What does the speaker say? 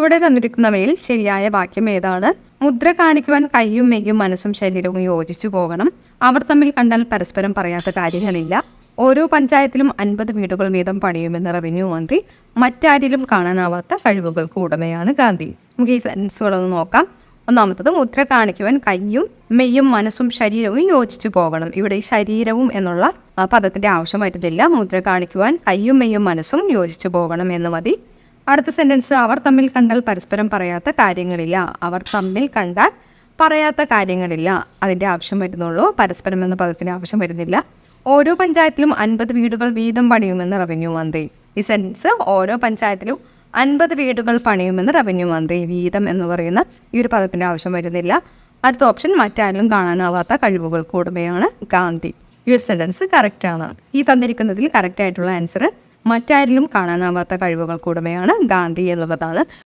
ചുവടെ തന്നിരിക്കുന്നവയിൽ ശരിയായ വാക്യം ഏതാണ്? മുദ്ര കാണിക്കുവാൻ കൈയും മെയ്യും മനസ്സും ശരീരവും യോജിച്ചു പോകണം. അവർ തമ്മിൽ കണ്ടാൽ പരസ്പരം പറയാത്ത കാര്യങ്ങളില്ല. ഓരോ പഞ്ചായത്തിലും അൻപത് വീടുകൾ വീതം പണിയുമെന്ന് റവന്യൂ മന്ത്രി മറ്റാരിലും കാണാനാവാത്ത കഴിവുകൾക്ക് ഉടമയാണ് ഗാന്ധി. നമുക്ക് ഈ സെൻസുകളൊന്ന് നോക്കാം. ഒന്നാമത്തത് മുദ്ര കാണിക്കുവാൻ കയ്യും മെയ്യും മനസ്സും ശരീരവും യോജിച്ചു പോകണം. ഇവിടെ ഈ ശരീരവും എന്നുള്ള പദത്തിന്റെ ആവശ്യം വരുന്നില്ല. മുദ്ര കാണിക്കുവാൻ കയ്യും മെയ്യും മനസ്സും യോജിച്ചു പോകണം എന്ന് മതി. അടുത്ത സെന്റൻസ് അവർ തമ്മിൽ കണ്ടാൽ പരസ്പരം പറയാത്ത കാര്യങ്ങളില്ല. അവർ തമ്മിൽ കണ്ടാൽ പറയാത്ത കാര്യങ്ങളില്ല. അതിന്റെ ആവശ്യം വരുന്നുള്ളൂ. പരസ്പരം എന്ന പദത്തിന്റെ ആവശ്യം വരുന്നില്ല. ഓരോ പഞ്ചായത്തിലും അൻപത് വീടുകൾ വീതം പണിയുമെന്ന് റവന്യൂ മന്ത്രി. ഈ സെൻസ് ഓരോ പഞ്ചായത്തിലും അൻപത് വീടുകൾ പണിയുമെന്ന് റവന്യൂ മന്ത്രി. വീതം എന്ന് പറയുന്ന ഈ ഒരു പദത്തിന്റെ ആവശ്യം വരുന്നില്ല. അടുത്ത ഓപ്ഷൻ മറ്റാരിലും കാണാനാവാത്ത കഴിവുകൾ ഉടമയാണ് ഗാന്ധി. ഈ ഒരു സെന്റൻസ് കറക്റ്റ് ആണ്. ഈ തന്നിരിക്കുന്നതിൽ കറക്റ്റ് ആയിട്ടുള്ള ആൻസർ മറ്റാരിലും കാണാനാവാത്ത കഴിവുകൾ ഉടമയാണ് ഗാന്ധി എന്നുള്ളതാണ്.